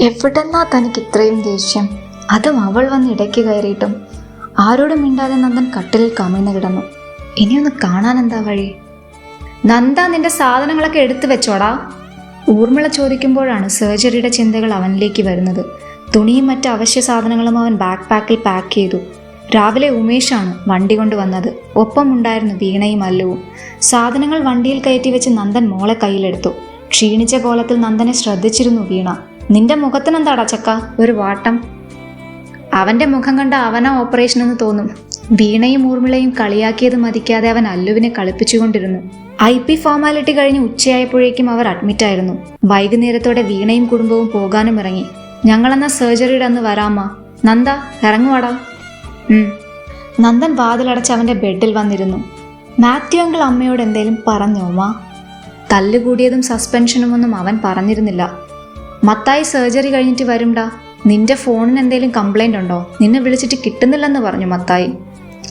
എവിടെന്നാ തനിക്ക് ഇത്രയും ദേഷ്യം? അതും അവൾ വന്ന് ഇടയ്ക്ക് കയറിയിട്ടും. ആരോടും മിണ്ടാതെ നന്ദൻ കട്ടിലിൽ കമിഴ്ന്ന് കിടന്നു. ഇനിയൊന്ന് കാണാൻ എന്താ വഴി? നന്ദ നിന്റെ സാധനങ്ങളൊക്കെ എടുത്തു വെച്ചോടാ. ഊർമിള ചോദിക്കുമ്പോഴാണ് സർജറിയുടെ ചിന്തകൾ അവനിലേക്ക് വരുന്നത്. തുണിയും മറ്റ് അവശ്യ സാധനങ്ങളും അവൻ ബാക്ക് പാക്കിൽ പാക്ക് ചെയ്തു. രാവിലെ ഉമേഷാണ് വണ്ടി കൊണ്ടുവന്നത് ഒപ്പം ഉണ്ടായിരുന്നു വീണയും അല്ലുവും. സാധനങ്ങൾ വണ്ടിയിൽ കയറ്റി വെച്ച് നന്ദൻ മോളെ കയ്യിലെടുത്തു. ക്ഷീണിച്ച കോലത്തിൽ നന്ദനെ ശ്രദ്ധിച്ചിരുന്നു വീണ. നിന്റെ മുഖത്തിനെന്താടാ ചക്ക? ഒരു വാട്ടം. അവന്റെ മുഖം കണ്ട അവനാ ഓപ്പറേഷൻ എന്ന് തോന്നും. വീണയും ഊർമിളയും കളിയാക്കിയത് മതിക്കാതെ അവൻ അല്ലുവിനെ കളിപ്പിച്ചുകൊണ്ടിരുന്നു. ഐ പി ഫോർമാലിറ്റി കഴിഞ്ഞ് ഉച്ചയായപ്പോഴേക്കും അവർ അഡ്മിറ്റായിരുന്നു വൈകുന്നേരത്തോടെ വീണയും കുടുംബവും പോകാനും ഇറങ്ങി. ഞങ്ങളെന്നാ സർജറിയുടെ അന്ന് വരാമ്മ നന്ദ ഇറങ്ങുവാടാ. നന്ദൻ വാതിലടച്ച് അവന്റെ ബെഡിൽ വന്നിരുന്നു. മാത്യു അങ്കിൾ അമ്മയോട് എന്തേലും പറഞ്ഞോ മാ തല്ലുകൂടിയതും സസ്പെൻഷനും ഒന്നും അവൻ പറഞ്ഞിരുന്നില്ല. മത്തായി സർജറി കഴിഞ്ഞിട്ട് വരുംടാ. നിന്റെ ഫോണിന് എന്തെങ്കിലും കംപ്ലൈന്റ് ഉണ്ടോ? നിന്നെ വിളിച്ചിട്ട് കിട്ടുന്നില്ലെന്ന് പറഞ്ഞു മത്തായി.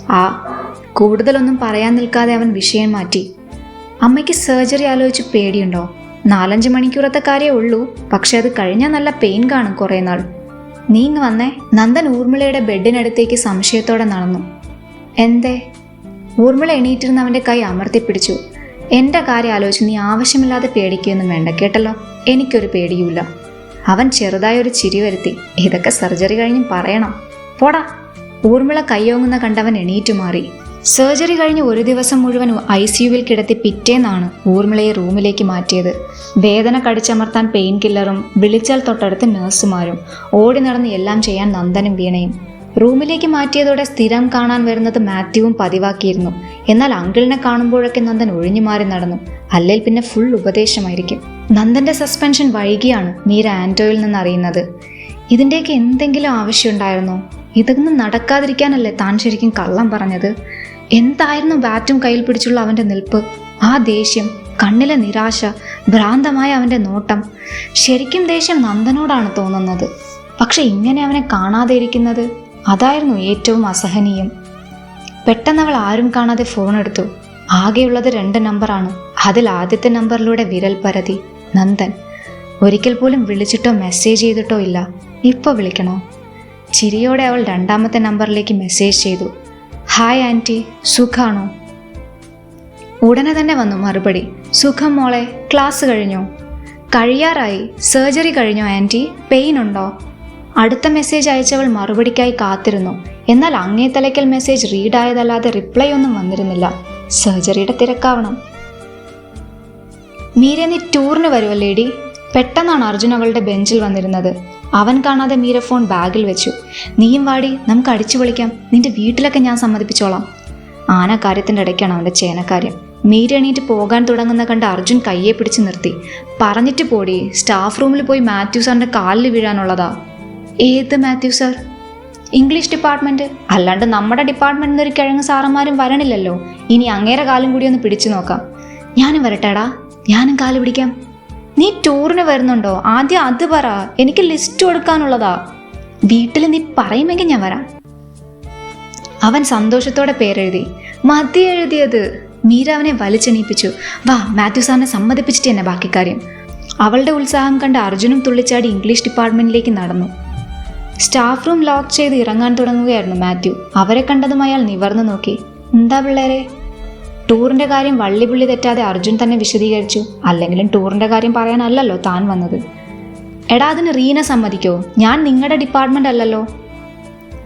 ആ കൂടുതലൊന്നും പറയാൻ നിൽക്കാതെ അവൻ വിഷയം മാറ്റി. അമ്മയ്ക്ക് സർജറി ആലോചിച്ച് പേടിയുണ്ടോ? നാലഞ്ച് മണിക്കൂറത്തെ കാര്യമേ ഉള്ളൂ. പക്ഷെ അത് കഴിഞ്ഞാൽ നല്ല പെയിൻ കാണും കുറേ നാൾ. നീ ഇങ്ങ് വന്നേ. നന്ദൻ ഊർമിളയുടെ ബെഡിനടുത്തേക്ക് സംശയത്തോടെ നടന്നു. എന്തേ? ഊർമിള എണീറ്റിരുന്ന് അവന്റെ കൈ അമർത്തിപ്പിടിച്ചു. എന്റെ കാര്യം ആലോചിച്ച് നീ ആവശ്യമില്ലാതെ പേടിക്കുകയൊന്നും വേണ്ട കേട്ടല്ലോ? എനിക്കൊരു പേടിയുമില്ല. അവൻ ചെറുതായൊരു ചിരി വരുത്തി. ഇതൊക്കെ സർജറി കഴിഞ്ഞും പറയണം. പോടാ. ഊർമിള കയ്യോങ്ങുന്ന കണ്ടവൻ എണീറ്റു മാറി. സർജറി കഴിഞ്ഞ് ഒരു ദിവസം മുഴുവൻ ഐ സിയുവിൽ കിടത്തി പിറ്റേന്നാണ് ഊർമിളയെ റൂമിലേക്ക് മാറ്റിയത്. വേദന കടിച്ചമർത്താൻ പെയിൻ കില്ലറും വിളിച്ചാൽ തൊട്ടടുത്ത് നഴ്സുമാരും ഓടി നടന്ന് എല്ലാം ചെയ്യാൻ നന്ദനും വീണയും. റൂമിലേക്ക് മാറ്റിയതോടെ സ്ഥിരം കാണാൻ വരുന്നത് മാത്യുവും പതിവാക്കിയിരുന്നു. എന്നാൽ അങ്കിളിനെ കാണുമ്പോഴൊക്കെ നന്ദൻ ഒഴിഞ്ഞു മാറി നടന്നു. അല്ലെങ്കിൽ പിന്നെ ഫുൾ ഉപദേശമായിരിക്കും. നന്ദന്റെ സസ്പെൻഷൻ വൈകിയാണ് മീര ആന്റോയിൽ നിന്ന് അറിയുന്നത് ഇതിന്റെയൊക്കെ എന്തെങ്കിലും ആവശ്യമുണ്ടായിരുന്നോ? ഇതൊന്നും നടക്കാതിരിക്കാനല്ലേ താൻ ശരിക്കും കള്ളം പറഞ്ഞത്? എന്തായിരുന്നു ബാറ്റും കയ്യിൽ പിടിച്ചുള്ള അവന്റെ നിൽപ്പ്? ആ ദേഷ്യം കണ്ണിലെ നിരാശ ഭ്രാന്തമായ അവന്റെ നോട്ടം. ശരിക്കും ദേഷ്യം നന്ദനോടാണ് തോന്നുന്നത്. പക്ഷെ ഇങ്ങനെ അവനെ കാണാതെ ഇരിക്കുന്നത്? അതായിരുന്നു ഏറ്റവും അസഹനീയം. പെട്ടെന്ന് അവൾ ആരും കാണാതെ ഫോൺ എടുത്തു. ആകെയുള്ളത് രണ്ട് നമ്പറാണ്. അതിൽ ആദ്യത്തെ നമ്പറിലൂടെ വിരൽ പരതി. നന്ദൻ ഒരിക്കൽ പോലും വിളിച്ചിട്ടോ മെസ്സേജ് ചെയ്തിട്ടോ ഇല്ല. ഇപ്പോൾ വിളിക്കണോ? ചിരിയോടെ അവൾ രണ്ടാമത്തെ നമ്പറിലേക്ക് മെസ്സേജ് ചെയ്തു. ഹായ് ആന്റി സുഖാണോ? ഉടനെ തന്നെ വന്നു മറുപടി. സുഖം മോളെ ക്ലാസ് കഴിഞ്ഞോ? കഴിയാറായി. സർജറി കഴിഞ്ഞോ ആന്റി പെയിൻ ഉണ്ടോ? അടുത്ത മെസ്സേജ് അയച്ചവൾ മറുപടിക്കായി കാത്തിരുന്നു. എന്നാൽ അങ്ങേ തലയ്ക്കൽ മെസ്സേജ് റീഡ് ആയതല്ലാതെ റിപ്ലൈ ഒന്നും വന്നിരുന്നില്ല. സർജറിയുടെ തിരക്കാവണം. മീര നീ ടൂറിന് വരുമല്ലേടി പെട്ടെന്നാണ് അർജുൻ അവളുടെ ബെഞ്ചിൽ വന്നിരുന്നത്. അവൻ കാണാതെ മീര ഫോൺ ബാഗിൽ വെച്ചു. നീയും വാടി നമുക്ക് അടിച്ചു പൊളിക്കാം. നിന്റെ വീട്ടിലൊക്കെ ഞാൻ സമ്മതിപ്പിച്ചോളാം. ആന കാര്യത്തിന്റെ ഇടയ്ക്കാണ് അവന്റെ ചേനക്കാര്യം. മീര എണീറ്റ് പോകാൻ തുടങ്ങുന്ന കണ്ട് അർജുൻ കയ്യെ പിടിച്ച് നിർത്തി. പറഞ്ഞിട്ട് പോടി സ്റ്റാഫ് റൂമിൽ പോയി മാത്യു സാറിന്റെ കാലിൽ വീഴാനുള്ളതാ. ഏത് മാത്യു സർ? English department? അല്ലാണ്ട് നമ്മുടെ ഡിപ്പാർട്ട്മെന്റിൽ ഒരു കിഴങ്ങ് സാറന്മാരും വരണില്ലല്ലോ. ഇനി അങ്ങേരെ കാലം കൂടി ഒന്ന് പിടിച്ചു നോക്കാം. ഞാനും വരട്ടെടാ. ഞാനും കാൽ പിടിക്കാം. നീ ടൂറിന് വരുന്നുണ്ടോ? ആദ്യം അത് പറ. എനിക്ക് ലിസ്റ്റ് കൊടുക്കാനുള്ളതാ. വീട്ടിൽ നീ പറയുമെങ്കിൽ ഞാൻ വരാം. അവൻ സന്തോഷത്തോടെ പേരെഴുതി. മതി എഴുതിയത്. മീര അവനെ വലിച്ചെണീപ്പിച്ചു. വാ മാത്യു സാറിനെ സമ്മതിപ്പിച്ചിട്ട് എന്നെ ബാക്കി കാര്യം. അവളുടെ ഉത്സാഹം കണ്ട് അർജുനും തുള്ളിച്ചാടി ഇംഗ്ലീഷ് ഡിപ്പാർട്ട്മെന്റിലേക്ക് നടന്നു. സ്റ്റാഫ് റൂം ലോക്ക് ചെയ്ത് ഇറങ്ങാൻ തുടങ്ങുകയായിരുന്നു മാത്യു. അവരെ കണ്ടതും അയാൾ നിവർന്നു നോക്കി. എന്താ പിള്ളേരെ? ടൂറിന്റെ കാര്യം വള്ളിപുള്ളി തെറ്റാതെ അർജുൻ തന്നെ വിശദീകരിച്ചു. അല്ലെങ്കിലും ടൂറിന്റെ കാര്യം പറയാനല്ലല്ലോ താൻ വന്നത്. എടാ അതിന് റീന സമ്മതിക്കോ? ഞാൻ നിങ്ങളുടെ ഡിപ്പാർട്ട്മെന്റ് അല്ലല്ലോ.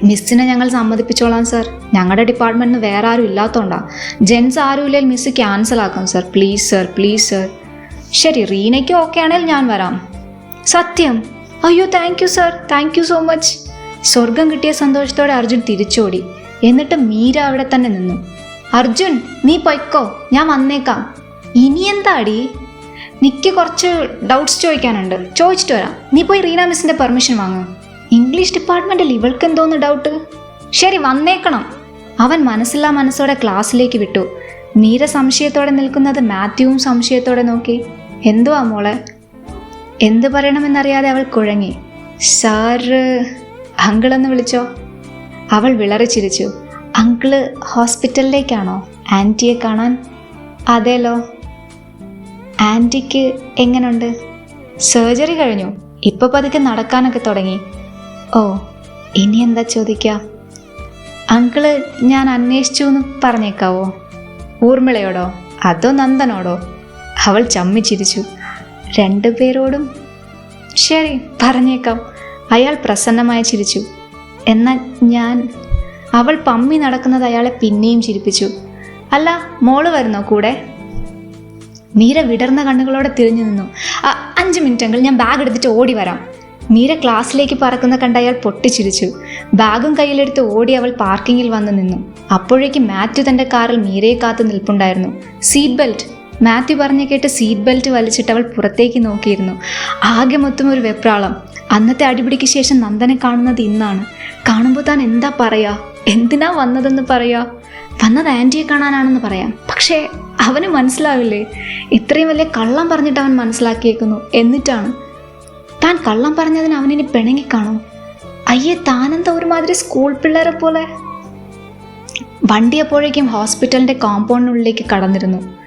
മിസ്സിനെ ഞങ്ങൾ സമ്മതിപ്പിച്ചോളാം സർ ഞങ്ങളുടെ ഡിപ്പാർട്ട്മെന്റിന് വേറെ ആരും ഇല്ലാത്തോണ്ടാ. ജെൻസ് ആരും ഇല്ലെങ്കിൽ മിസ് ക്യാൻസൽ ആക്കാം sir please sir please sir ശരി റീനയ്ക്ക് ഓക്കെ ആണെങ്കിൽ ഞാൻ വരാം. സത്യം? അയ്യോ thank you sir thank you so much സ്വർഗം കിട്ടിയ സന്തോഷത്തോടെ അർജുൻ തിരിച്ചോടി. എന്നിട്ട് മീര അവിടെ തന്നെ നിന്നു. അർജുൻ നീ പൊയ്ക്കോ. ഞാൻ വന്നേക്കാം. ഇനി എന്താടി? നിക്ക് കുറച്ച് ഡൗട്ട്സ് ചോദിക്കാനുണ്ട്. ചോദിച്ചിട്ട് വരാം. നീ പോയി റീന മിസ്സിന്റെ പെർമിഷൻ വാങ്ങ്. ഇംഗ്ലീഷ് ഡിപ്പാർട്ട്മെന്റിൽ ഇവൾക്ക് എന്തോന്ന് ഡൗട്ട് ശരി വന്നേക്കണം. അവൻ മനസ്സില്ലാ മനസ്സോടെ ക്ലാസ്സിലേക്ക് വിട്ടു. മീര സംശയത്തോടെ നിൽക്കുന്നത് മാത്യുവും സംശയത്തോടെ നോക്കി. എന്തുവാ മോളെ? എന്തു പറയണമെന്നറിയാതെ അവൾ കുഴങ്ങി. സാറ് അങ്കിളെന്ന് വിളിച്ചോ? അവൾ വിളറിച്ചിരിച്ചു അങ്കിൾ ഹോസ്പിറ്റലിലേക്കാണോ? ആന്റിയെ കാണാൻ? അതേലോ. ആന്റിക്ക് എങ്ങനുണ്ട്? സർജറി കഴിഞ്ഞു. ഇപ്പൊ പതുക്കെ നടക്കാനൊക്കെ തുടങ്ങി. ഓ ഇനി എന്താ ചോദിക്കുക അങ്കിൾ ഞാൻ അന്വേഷിച്ചു എന്ന് പറഞ്ഞേക്കാവോ? ഊർമിളയോടോ? അതോ നന്ദനോടോ? അവൾ ചമ്മിച്ചിരിച്ചു രണ്ടുപേരോടും ശരി പറഞ്ഞേക്കാം. അയാൾ പ്രസന്നമായി ചിരിച്ചു. എന്നാൽ ഞാൻ അവൾ പമ്മി നടക്കുന്നത് അയാളെ പിന്നെയും ചിരിപ്പിച്ചു. അല്ല മോൾ വരുന്നോ കൂടെ? മീര വിടർന്ന കണ്ണുകളോടെ തിരിഞ്ഞു നിന്നു. "അ, അഞ്ച് മിനിറ്റ് എങ്കിൽ ഞാൻ ബാഗ് എടുത്തിട്ട് ഓടി വരാം. മീര ക്ലാസ്സിലേക്ക് പറക്കുന്ന കണ്ട അയാൾ പൊട്ടിച്ചിരിച്ചു. ബാഗും കയ്യിലെടുത്ത് ഓടി അവൾ പാർക്കിങ്ങിൽ വന്നു നിന്നു. അപ്പോഴേക്ക് മാത്യു തന്റെ കാറിൽ മീരയെ കാത്തു നിൽപ്പുണ്ടായിരുന്നു. സീറ്റ് ബെൽറ്റ് മാത്യു പറഞ്ഞു കേട്ട് സീറ്റ് ബെൽറ്റ് വലിച്ചിട്ട് അവൾ പുറത്തേക്ക് നോക്കിയിരുന്നു. ആകെ മൊത്തം ഒരു വെപ്രാളം. അന്നത്തെ അടിപിടിക്ക് ശേഷം നന്ദനെ കാണുന്നത് ഇന്നാണ്. കാണുമ്പോൾ താൻ എന്താ പറയാ? എന്തിനാ വന്നതെന്ന് പറയാ? വന്നത് ആന്റിയെ കാണാനാണെന്ന് പറയാം. പക്ഷേ അവന് മനസ്സിലാവില്ലേ? ഇത്രയും വലിയ കള്ളം പറഞ്ഞിട്ട് അവൻ മനസ്സിലാക്കിയേക്കുന്നു. എന്നിട്ടാണ്. താൻ കള്ളം പറഞ്ഞതിന് അവനിനി പിണങ്ങിക്കാണോ അയ്യേ താനെന്താ ഒരുമാതിരി സ്കൂൾ പിള്ളേരെ പോലെ? വണ്ടി അപ്പോഴേക്കും ഹോസ്പിറ്റലിന്റെ കോമ്പൗണ്ടിനുള്ളിലേക്ക് കടന്നിരുന്നു.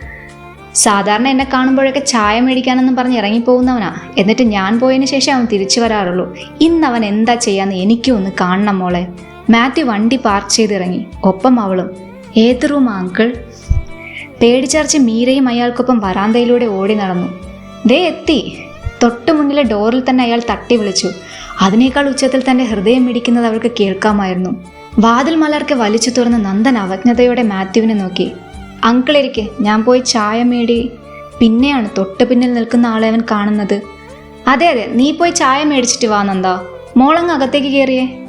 സാധാരണ എന്നെ കാണുമ്പോഴൊക്കെ ചായ മേടിക്കാനെന്നും പറഞ്ഞ് ഇറങ്ങിപ്പോകുന്നവനാ. എന്നിട്ട് ഞാൻ പോയതിന് ശേഷം അവൻ തിരിച്ചു വരാറുള്ളൂ. ഇന്ന് അവൻ എന്താ ചെയ്യാന്ന് എനിക്കും ഒന്ന് കാണണം മോളെ. മാത്യു വണ്ടി പാർക്ക് ചെയ്തിറങ്ങി. ഒപ്പം അവളും. ഏത് റൂം അങ്കിൾ? പേടിച്ചർച്ച് മീരയും അയാൾക്കൊപ്പം വരാന്തയിലൂടെ ഓടി നടന്നു. ദേ എത്തി. തൊട്ടു മുന്നിലെ ഡോറിൽ തന്നെ അയാൾ തട്ടി വിളിച്ചു. അതിനേക്കാൾ ഉച്ചത്തിൽ തന്റെ ഹൃദയം മിടിക്കുന്നത് അവൾക്ക് കേൾക്കാമായിരുന്നു. വാതിൽ മലർക്ക് വലിച്ചു തുറന്ന് നന്ദൻ അവജ്ഞതയോടെ മാത്യുവിനെ നോക്കി. അങ്കിളിരിക്കെ ഞാൻ പോയി ചായ മേടി. പിന്നെയാണ് തൊട്ട് പിന്നിൽ നിൽക്കുന്ന ആളെ അവൻ കാണുന്നത്. അതെ അതെ നീ പോയി ചായ മേടിച്ചിട്ട് വാ നന്ദ. മോളങ്ങ് അകത്തേക്ക് കയറിയേ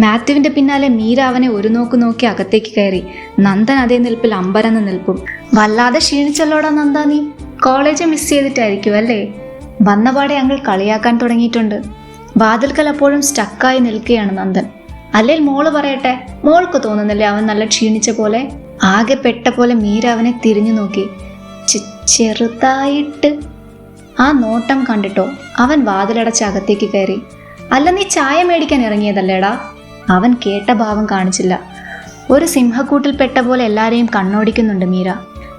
മാത്യുവിന്റെ പിന്നാലെ മീര അവനെ ഒരു നോക്ക് നോക്കി അകത്തേക്ക് കയറി. നന്ദൻ അതേ നിൽപ്പിൽ അമ്പരന്ന് നിൽപ്പും. വല്ലാതെ ക്ഷീണിച്ചല്ലോടാ നന്ദ നീ. കോളേജ് മിസ് ചെയ്തിട്ടായിരിക്കും അല്ലേ? വന്നപാടെ അങ്ങൾ കളിയാക്കാൻ തുടങ്ങിയിട്ടുണ്ട്. വാതിൽക്കൽ അപ്പോഴും സ്റ്റക്കായി നിൽക്കുകയാണ് നന്ദൻ. അല്ലേൽ മോൾ പറയട്ടെ മോൾക്ക് തോന്നുന്നില്ലേ അവൻ നല്ല ക്ഷീണിച്ച പോലെ? ആകെ പെട്ട പോലെ മീര അവനെ തിരിഞ്ഞു നോക്കി. ചെറുതായിട്ട്. ആ നോട്ടം കണ്ടിട്ടോ? അവൻ വാതിലടച്ച് അകത്തേക്ക് കയറി. അല്ല നീ ചായ മേടിക്കാൻ ഇറങ്ങിയതല്ലേടാ? അവൻ കേട്ട ഭാവം കാണിച്ചില്ല. ഒരു സിംഹക്കൂട്ടിൽ പെട്ട പോലെ എല്ലാരെയും കണ്ണോടിക്കുന്നുണ്ട് മീര.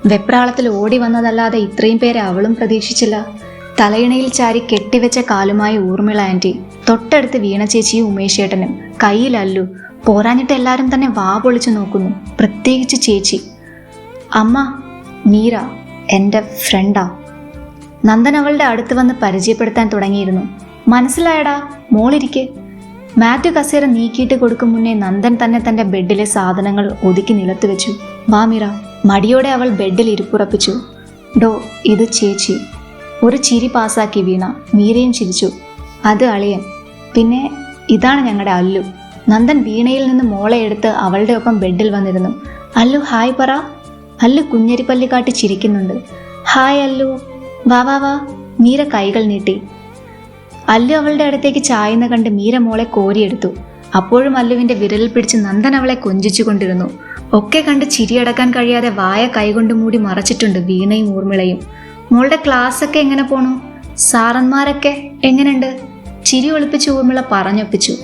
വെപ്രാളത്തിൽ ഓടി വന്നതല്ലാതെ ഇത്രയും പേരെ അവളും പ്രതീക്ഷിച്ചില്ല. തലയിണയിൽ ചാരി കെട്ടിവെച്ച കാലുമായി ഊർമിള ആന്റി തൊട്ടടുത്ത് വീണ ചേച്ചിയും ഉമേഷേട്ടനും. കയ്യിലല്ലു. പോരാഞ്ഞിട്ട് എല്ലാവരും തന്നെ വാ പൊളിച്ചു നോക്കുന്നു. പ്രത്യേകിച്ച് ചേച്ചി. അമ്മ മീര എന്റെ ഫ്രണ്ടാ. നന്ദൻ അവളുടെ അടുത്ത് വന്ന് പരിചയപ്പെടുത്താൻ തുടങ്ങിയിരുന്നു. മനസ്സിലായടാ മോളിരിക്കെ. മാത്യു കസേര നീക്കിയിട്ട് കൊടുക്കും മുന്നേ നന്ദൻ തന്നെ തന്റെ ബെഡിലെ സാധനങ്ങൾ ഒതുക്കി നിലത്ത് വെച്ചു. വാ മീര. മടിയോടെ അവൾ ബെഡിൽ ഇരിപ്പുറപ്പിച്ചു. ഡോ ഇത് ചേച്ചി. ഒരു ചിരി പാസാക്കി വീണ. മീരയും ചിരിച്ചു. അത് അളിയൻ. പിന്നെ ഇതാണ് ഞങ്ങളുടെ അല്ലു. നന്ദൻ വീണയിൽ നിന്ന് മോളെ എടുത്ത് അവളുടെ ഒപ്പം ബെഡിൽ വന്നിരുന്നു. അല്ലു ഹായ് പറ. അല്ലു കുഞ്ഞരിപ്പല്ലി കാട്ടി ചിരിക്കുന്നുണ്ട്. ഹായ് അല്ലു. വാ വാ വാ. മീര കൈകൾ നീട്ടി. അല്ലു അവളുടെ അടുത്തേക്ക് ചായുന്ന കണ്ട് മീര മോളെ കോരിയെടുത്തു. അപ്പോഴും അല്ലുവിന്റെ വിരലിൽ പിടിച്ച് നന്ദൻ അവളെ കൊഞ്ചിച്ചു കൊണ്ടിരുന്നു. ഒക്കെ കണ്ട് ചിരിയടക്കാൻ കഴിയാതെ വായ കൈകൊണ്ട് മൂടി മറച്ചിട്ടുണ്ട് വീണയും ഊർമിളയും. മോളുടെ ക്ലാസ് ഒക്കെ എങ്ങനെ പോണു? സാറന്മാരൊക്കെ എങ്ങനെയുണ്ട്? ചിരി ഒളിപ്പിച്ച് ഊർമിള പറഞ്ഞൊപ്പിച്ചു.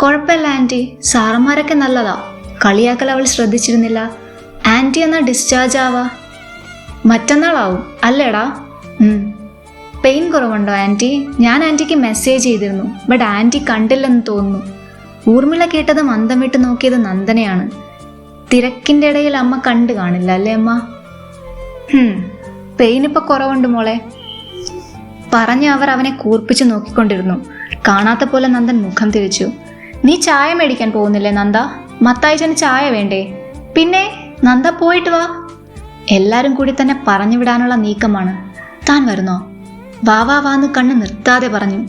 കുഴപ്പമില്ല ആന്റി സാറന്മാരൊക്കെ നല്ലതാ. കളിയാക്കൽ അവൾ ശ്രദ്ധിച്ചിരുന്നില്ല. ആന്റി എന്നാ ഡിസ്ചാർജ് ആവാ? മറ്റന്നാളാവും അല്ലേടാ. പെയിൻ കുറവുണ്ടോ ആന്റി ഞാൻ ആന്റിക്ക് മെസ്സേജ് ചെയ്തിരുന്നു ബട്ട് ആന്റി കണ്ടില്ലെന്ന് തോന്നുന്നു. ഊർമിള കേട്ടത് മന്ദം വിട്ട് നോക്കിയത് നന്ദനയാണ്. തിരക്കിന്റെ ഇടയിൽ അമ്മ കണ്ടു കാണില്ല അല്ലേ അമ്മ? പെയിൻ ഇപ്പൊ കുറവുണ്ട് മോളെ. പറഞ്ഞ് അവർ അവനെ കൂർപ്പിച്ച് നോക്കിക്കൊണ്ടിരുന്നു. കാണാത്ത പോലെ നന്ദൻ മുഖം തിരിച്ചു. നീ ചായ മേടിക്കാൻ പോകുന്നില്ലേ നന്ദ? മത്തായിച്ചന് ചായ വേണ്ടേ? പിന്നെ നന്ദ പോയിട്ട് വാ. എല്ലാരും കൂടി തന്നെ പറഞ്ഞു വിടാനുള്ള നീക്കമാണ്. താൻ വരുന്നോ? വാ വാ വാന്ന് കണ്ണ് നിർത്താതെ പറഞ്ഞു.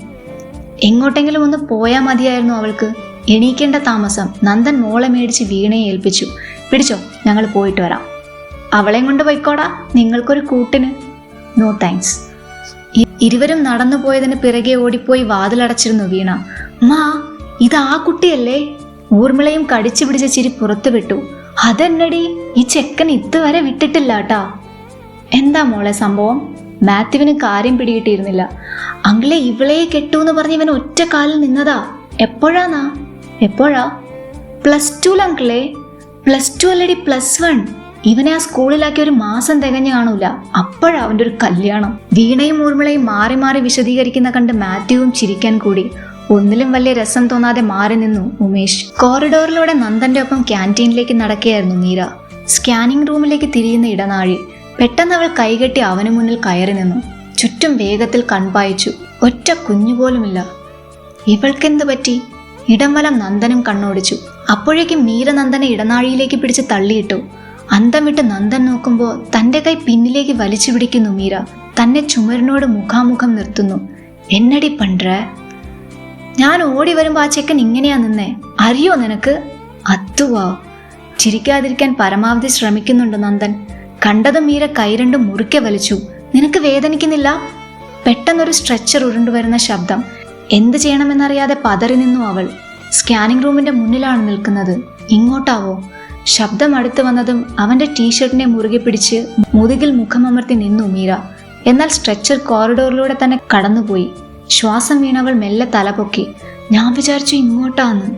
എങ്ങോട്ടെങ്കിലും ഒന്ന് പോയാൽ മതിയായിരുന്നു അവൾക്ക്. എണീക്കേണ്ട താമസം നന്ദൻ മോളെ മേടിച്ച് വീണയെ ഏൽപ്പിച്ചു. പിടിച്ചോ ഞങ്ങൾ പോയിട്ട് വരാം. അവളെയും കൊണ്ട് പോയിക്കോടാ നിങ്ങൾക്കൊരു കൂട്ടിന്. നോ താങ്ക്സ് ഇരുവരും നടന്നു പോയതിന് പിറകെ ഓടിപ്പോയി വാതിലടച്ചിരുന്നു വീണ. മാ ഇത് ആ കുട്ടിയല്ലേ? ഊർമിളയും കടിച്ചു പിടിച്ച ചിരി പുറത്തുവിട്ടു അതെന്നടി? ഈ ചെക്കൻ ഇതുവരെ വിട്ടിട്ടില്ല കേട്ടാ എന്താ മോളെ സംഭവം? മാത്യുവിന് കാര്യം പിടികിട്ടിയിരുന്നില്ല. അങ്കിളെ ഇവളെ കെട്ടു എന്ന് പറഞ്ഞ് ഇവൻ ഒറ്റ കാലിൽ നിന്നതാ. എപ്പോഴാന്നാ? എപ്പോഴാ? പ്ലസ് ടു അങ്കിളെ? പ്ലസ് ടു അല്ലടി പ്ലസ് വൺ. ഇവനെ ആ സ്കൂളിലാക്കി ഒരു മാസം തികഞ്ഞു കാണൂല. അപ്പോഴാ അവന്റെ ഒരു കല്യാണം. വീണയും ഊർമിളയും മാറി മാറി വിശദീകരിക്കുന്ന കണ്ട് മാത്യുവും ചിരിക്കാൻ കൂടി. ഒന്നിലും വലിയ രസം തോന്നാതെ മാറി നിന്നു ഉമേഷ്. കോറിഡോറിലൂടെ നന്ദന്റെ ഒപ്പം ക്യാന്റീനിലേക്ക് നടക്കുകയായിരുന്നു മീര. സ്കാനിംഗ് റൂമിലേക്ക് തിരിയുന്ന ഇടനാഴി. പെട്ടെന്ന് അവൾ കൈകെട്ടി അവനു മുന്നിൽ കയറി നിന്നു. ചുറ്റും വേഗത്തിൽ കൺപായിച്ചു. ഒറ്റ കുഞ്ഞുപോലുമില്ല ഇവൾക്കെന്ത് പറ്റി? ഇടംവലം നന്ദനും കണ്ണോടിച്ചു. അപ്പോഴേക്കും മീര നന്ദനെ ഇടനാഴിയിലേക്ക് പിടിച്ച് തള്ളിയിട്ടു. അന്തം വിട്ട് നന്ദൻ നോക്കുമ്പോൾ തന്റെ കൈ പിന്നിലേക്ക് വലിച്ചു പിടിക്കുന്നു മീര. തന്നെ ചുമരിനോട് മുഖാമുഖം നിർത്തുന്നു. എന്നടി പണ്ട്ര? ഞാൻ ഓടി വരുമ്പോ ആ ചെക്കൻ ഇങ്ങനെയാ നിന്നേ? അറിയോ നിനക്ക്? അത്തുവാ? ചിരിക്കാതിരിക്കാൻ പരമാവധി ശ്രമിക്കുന്നുണ്ട് നന്ദൻ. കണ്ടതും മീര കൈരണ്ട് രണ്ടും മുറുക്കെ വലിച്ചു. നിനക്ക് വേദനിക്കുന്നില്ല? പെട്ടെന്നൊരു സ്ട്രെച്ചർ ഉരുണ്ടുവരുന്ന ശബ്ദം. എന്ത് ചെയ്യണമെന്നറിയാതെ പതറി നിന്നു അവൾ. സ്കാനിംഗ് റൂമിന്റെ മുന്നിലാണ് നിൽക്കുന്നത്. ഇങ്ങോട്ടാവോ? ശബ്ദം അടുത്തു വന്നതും അവന്റെ ടീഷർട്ടിനെ മുറുകെ പിടിച്ച് മുതുകിൽ മുഖമമർത്തി നിന്നു മീര. എന്നാൽ സ്ട്രെച്ചർ കോറിഡോറിലൂടെ തന്നെ കടന്നുപോയി. ശ്വാസം വീണവൾ മെല്ലെ തലപൊക്കി ഞാൻ വിചാരിച്ചു ഇങ്ങോട്ടാന്ന്.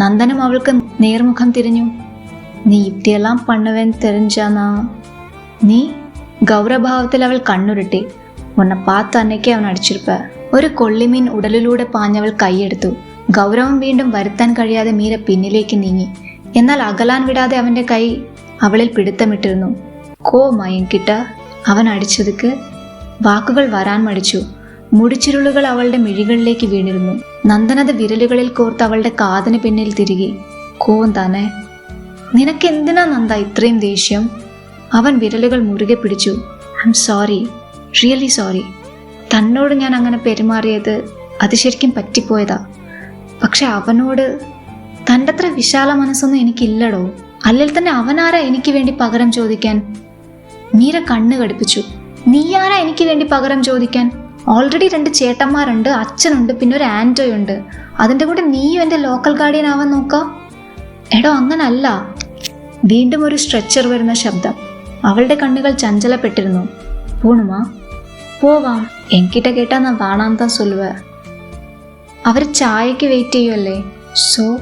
നന്ദനം അവൾക്ക് നേർമുഖം തിരിഞ്ഞു. നീ ഇപ്തിയെല്ലാം പണ്ണുവൻ തെരഞ്ചാനാ നീ? ഗൗരഭാവത്തിൽ അവൾ കണ്ണുരുട്ടി. ഉന്നെ പാത്ത് അന്നയ്ക്ക് അവൻ അടിച്ചിരുപ്പ. ഒരു കൊള്ളിമീൻ ഉടലിലൂടെ പാഞ്ഞവൾ കൈയെടുത്തു. ഗൗരവം വീണ്ടും വരുത്താൻ കഴിയാതെ മീര പിന്നിലേക്ക് നീങ്ങി. എന്നാൽ അകലാൻ വിടാതെ അവന്റെ കൈ അവളിൽ പിടുത്തമിട്ടിരുന്നു. കോ മയങ്കിട്ട അവൻ അടിച്ചതുക്ക്? വാക്കുകൾ വരാൻ മടിച്ചു. മുടിച്ചിരുളുകൾ അവളുടെ മിഴികളിലേക്ക് വീണിരുന്നു. നന്ദനത് വിരലുകളിൽ കോർത്ത് അവളുടെ കാതിന് പിന്നിൽ തിരികെ. കോൻ തന്നെ നിനക്കെന്തിനാ നന്ദ ഇത്രയും ദേഷ്യം അവൻ വിരലുകൾ മുറുകെ പിടിച്ചു. I'm sorry really sorry തന്നോട് ഞാൻ അങ്ങനെ പെരുമാറിയത് അത് ശരിക്കും പറ്റിപ്പോയതാ. പക്ഷെ അവനോട് തന്റെ അത്ര വിശാല മനസ്സൊന്നും എനിക്കില്ലടോ. അല്ലെങ്കിൽ തന്നെ അവനാരാ എനിക്ക് വേണ്ടി പകരം ചോദിക്കാൻ? മീര കണ്ണ് കടുപ്പിച്ചു. നീയാരാ എനിക്ക് വേണ്ടി പകരം ചോദിക്കാൻ? ഓൾറെഡി രണ്ട് ചേട്ടന്മാരുണ്ട് അച്ഛനുണ്ട് പിന്നെ ഒരു ആന്റോയുണ്ട് അതിന്റെ കൂടെ നീയും എന്റെ ലോക്കൽ ഗാർഡിയൻ ആവാൻ നോക്കാം. എടോ അങ്ങനല്ല. വീണ്ടും ഒരു സ്ട്രെച്ചർ വരുന്ന ശബ്ദം. അവളുടെ കണ്ണുകൾ ചഞ്ചലപ്പെട്ടിരുന്നു. പോണുമാ പോവാം. എങ്കിട്ട കേട്ടാ ഞാൻ വാണാന്താ സൊല്ലുവ. അവർ ചായക്ക് വെയിറ്റ് ചെയ്യുമല്ലേ സോ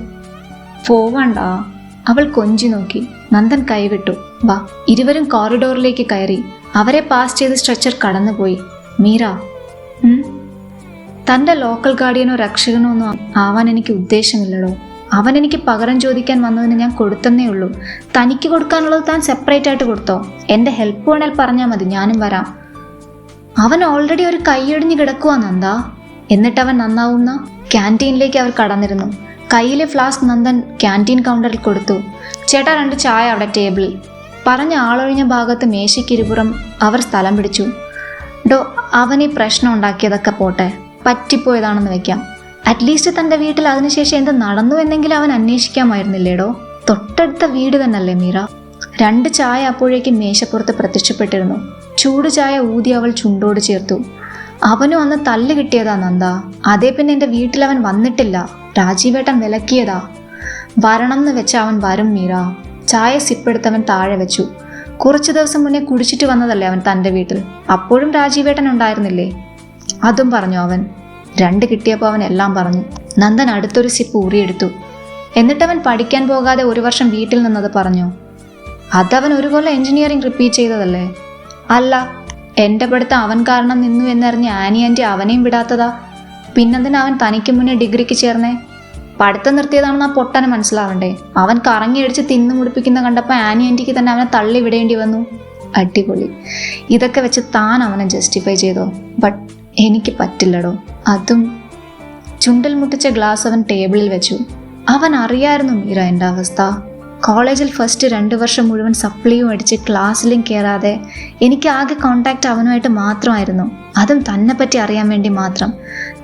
പോവണ്ട. അവൾ കൊഞ്ചി നോക്കി. നന്ദൻ കൈവിട്ടു. വാ ഇരുവരും കോറിഡോറിലേക്ക് കയറി. അവരെ പാസ് ചെയ്ത് സ്ട്രെച്ചർ കടന്നുപോയി. മീര ഉം? തന്റെ ലോക്കൽ ഗാർഡിയനോ രക്ഷകനോ ഒന്നും ആവാൻ എനിക്ക് ഉദ്ദേശമില്ലടോ. അവൻ എനിക്ക് പകരം ചോദിക്കാൻ വന്നതിന് ഞാൻ കൊടുത്തന്നേ ഉള്ളൂ. തനിക്ക് കൊടുക്കാനുള്ളത് താൻ സെപ്പറേറ്റ് ആയിട്ട് കൊടുത്തോ? എന്റെ ഹെൽപ്പ് വേണേൽ പറഞ്ഞാൽ മതി ഞാനും വരാം. അവൻ ഓൾറെഡി ഒരു കൈയൊടിഞ്ഞ് കിടക്കുവാ നന്ദാ. എന്നിട്ട് അവൻ നന്നാവുന്ന ക്യാന്റീനിലേക്ക് അവർ കടന്നിരുന്നു. കയ്യിലെ ഫ്ലാസ്ക് നന്ദൻ ക്യാന്റീൻ കൗണ്ടറിൽ കൊടുത്തു. ചേട്ടാ രണ്ട് ചായ അവിടെ ടേബിളിൽ പറഞ്ഞ ആളൊഴിഞ്ഞ ഭാഗത്ത് മേശയ്ക്കിരുപുറം അവർ സ്ഥലം പിടിച്ചു. ഡോ അവൻ ഈ പ്രശ്നം ഉണ്ടാക്കിയതൊക്കെ പോട്ടെ. പറ്റിപ്പോയതാണെന്ന് വെക്കാം. അറ്റ്ലീസ്റ്റ് തന്റെ വീട്ടിൽ അതിനുശേഷം എന്ത് നടന്നു എന്നെങ്കിലും അവൻ അന്വേഷിക്കാമായിരുന്നില്ലേടോ തൊട്ടടുത്ത വീട് തന്നല്ലേ മീറ രണ്ട് ചായ അപ്പോഴേക്കും മേശപ്പുറത്ത് പ്രത്യക്ഷപ്പെട്ടിരുന്നു. ചൂട് ചായ ഊതി അവൾ ചുണ്ടോട് ചേർത്തു. അവനും അന്ന് തല്ല് കിട്ടിയതാ നന്ദ. അതേ പിന്നെ എന്റെ വീട്ടിൽ അവൻ വന്നിട്ടില്ല. രാജീവേട്ടൻ വിലക്കിയതാ. വരണം എന്ന് വെച്ച അവൻ വരും മീറ ചായ സിപ്പെടുത്തവൻ താഴെ വെച്ചു. കുറച്ചു ദിവസം മുന്നേ കുടിച്ചിട്ട് വന്നതല്ലേ അവൻ തന്റെ വീട്ടിൽ? അപ്പോഴും രാജീവേട്ടൻ ഉണ്ടായിരുന്നില്ലേ? അതും പറഞ്ഞു അവൻ. രണ്ട് കിട്ടിയപ്പോൾ അവൻ എല്ലാം പറഞ്ഞു. നന്ദൻ അടുത്തൊരു സിപ്പ് ഊറിയെടുത്തു. എന്നിട്ടവൻ പഠിക്കാൻ പോകാതെ ഒരു വർഷം വീട്ടിൽ നിന്നത് പറഞ്ഞു. അതവൻ ഒരു കൊല്ലം എഞ്ചിനീയറിംഗ് റിപ്പീറ്റ് ചെയ്തതല്ലേ? അല്ല എന്റെ പഠിത്തം അവൻ കാരണം നിന്നു എന്നറിഞ്ഞ് ആനി ആന്റി അവനെയും വിടാത്തതാ? പിന്നെന്തിനാ അവൻ തനിക്ക് മുന്നേ ഡിഗ്രിക്ക് ചേർന്നേ? പഠിത്തം നിർത്തിയതാണെന്ന് ആ പൊട്ടനെ മനസ്സിലാവണ്ടേ? അവൻ കറങ്ങി അടിച്ച് തിന്നു മുടിപ്പിക്കുന്ന കണ്ടപ്പോൾ ആനി ആന്റിക്ക് തന്നെ അവനെ തള്ളി വിടേണ്ടി വന്നു. അടിപൊളി. ഇതൊക്കെ വെച്ച് താൻ അവനെ ജസ്റ്റിഫൈ ചെയ്തോ? ബട്ട് എനിക്ക് പറ്റില്ലടോ. അതും ചുണ്ടൽ മുട്ടിച്ച ഗ്ലാസ് അവൻ ടേബിളിൽ വെച്ചു. അവൻ അറിയായിരുന്നു മീര എന്റെ അവസ്ഥ. കോളേജിൽ ഫസ്റ്റ് രണ്ട് വർഷം മുഴുവൻ സപ്ലിയും അടിച്ച് ക്ലാസ്സിലും കയറാതെ എനിക്ക് ആകെ കോണ്ടാക്ട് അവനുമായിട്ട് മാത്രമായിരുന്നു. അതും തന്നെ പറ്റി അറിയാൻ വേണ്ടി മാത്രം.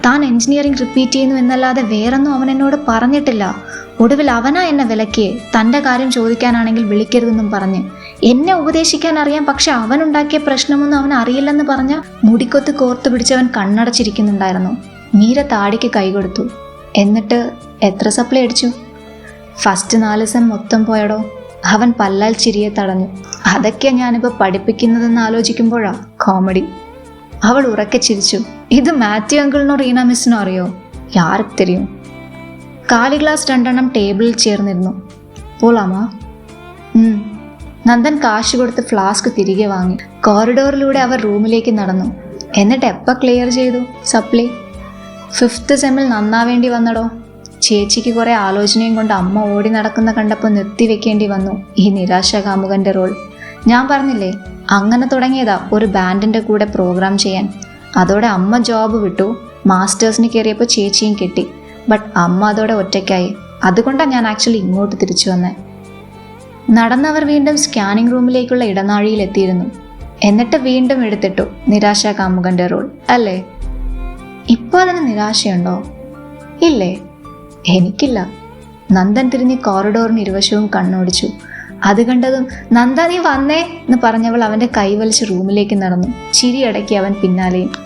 താൻ എഞ്ചിനീയറിംഗ് റിപ്പീറ്റ് ചെയ്യുന്നു എന്നല്ലാതെ വേറൊന്നും അവൻ എന്നോട് പറഞ്ഞിട്ടില്ല. ഒടുവിൽ അവനാ എന്നെ വിലക്കിയേ. തന്റെ കാര്യം ചോദിക്കാനാണെങ്കിൽ വിളിക്കരുതെന്നും പറഞ്ഞ്. എന്നെ ഉപദേശിക്കാൻ അറിയാം പക്ഷെ അവൻ ഉണ്ടാക്കിയ പ്രശ്നമൊന്നും അവൻ അറിയില്ലെന്ന് പറഞ്ഞ മുടിക്കൊത്ത് കോർത്തു പിടിച്ചവൻ കണ്ണടച്ചിരിക്കുന്നുണ്ടായിരുന്നു. മീര താടിക്ക് കൈകൊടുത്തു എന്നിട്ട് എത്ര സപ്ലൈ അടിച്ചു? ഫസ്റ്റ് നാല് ദിവസം മൊത്തം പോയടോ. അവൻ പല്ലാൽ ചിരിയെ തടഞ്ഞു. അതൊക്കെ ഞാനിപ്പോൾ പഠിപ്പിക്കുന്നതെന്ന് ആലോചിക്കുമ്പോഴാ. കോമഡി. അവൾ ഉറക്കെ ചിരിച്ചു. ഇത് മാത്യു അങ്കിളിനോ റീന മിസ്സിനോ അറിയോ? യാർക്ക് തെരയും? കാലി ഗ്ലാസ് രണ്ടെണ്ണം ടേബിളിൽ ചേർന്നിരുന്നു. പോലാമാ. നന്ദൻ കാശ് കൊടുത്ത് ഫ്ലാസ്ക് തിരികെ വാങ്ങി. കോറിഡോറിലൂടെ അവർ റൂമിലേക്ക് നടന്നു. എന്നിട്ട് എപ്പ ക്ലിയർ ചെയ്തു സപ്ലൈ? ഫിഫ്ത്ത് സെമ്മിൽ നന്നാവേണ്ടി വന്നടോ. ചേച്ചിക്ക് കുറെ ആലോചനയും കൊണ്ട് അമ്മ ഓടി നടക്കുന്ന കണ്ടപ്പോൾ നിർത്തിവെക്കേണ്ടി വന്നു. ഈ നിരാശ കാമുകന്റെ റോൾ. ഞാൻ പറഞ്ഞില്ലേ അങ്ങനെ തുടങ്ങിയതാ ഒരു ബാൻഡിന്റെ കൂടെ പ്രോഗ്രാം ചെയ്യാൻ. അതോടെ അമ്മ ജോബ് വിട്ടു. മാസ്റ്റേഴ്സിന് കയറിയപ്പോൾ ചേച്ചിയും കിട്ടി. ബട്ട് അമ്മ അതോടെ ഒറ്റയ്ക്കായി. അതുകൊണ്ടാണ് ഞാൻ ആക്ച്വലി ഇങ്ങോട്ട് തിരിച്ചു വന്നത് നടന്നവർ വീണ്ടും സ്കാനിംഗ് റൂമിലേക്കുള്ള ഇടനാഴിയിൽ എത്തിയിരുന്നു എന്നിട്ട് വീണ്ടും എടുത്തിട്ടു നിരാശ കാമുകന്റെ റോൾ അല്ലേ? ഇപ്പോൾ അതിന് നിരാശയുണ്ടോ? ഇല്ലേ? എനിക്കില്ല. നന്ദൻ തിരിഞ്ഞ് കോറിഡോറിന് ഇരുവശവും കണ്ണോടിച്ചു. അത് കണ്ടതും നന്ദ നീ വന്നേ എന്ന് പറഞ്ഞവൾ അവന്റെ കൈവലിച്ച് റൂമിലേക്ക് നടന്നു. ചിരിയടക്കി അവൻ പിന്നാലെയും.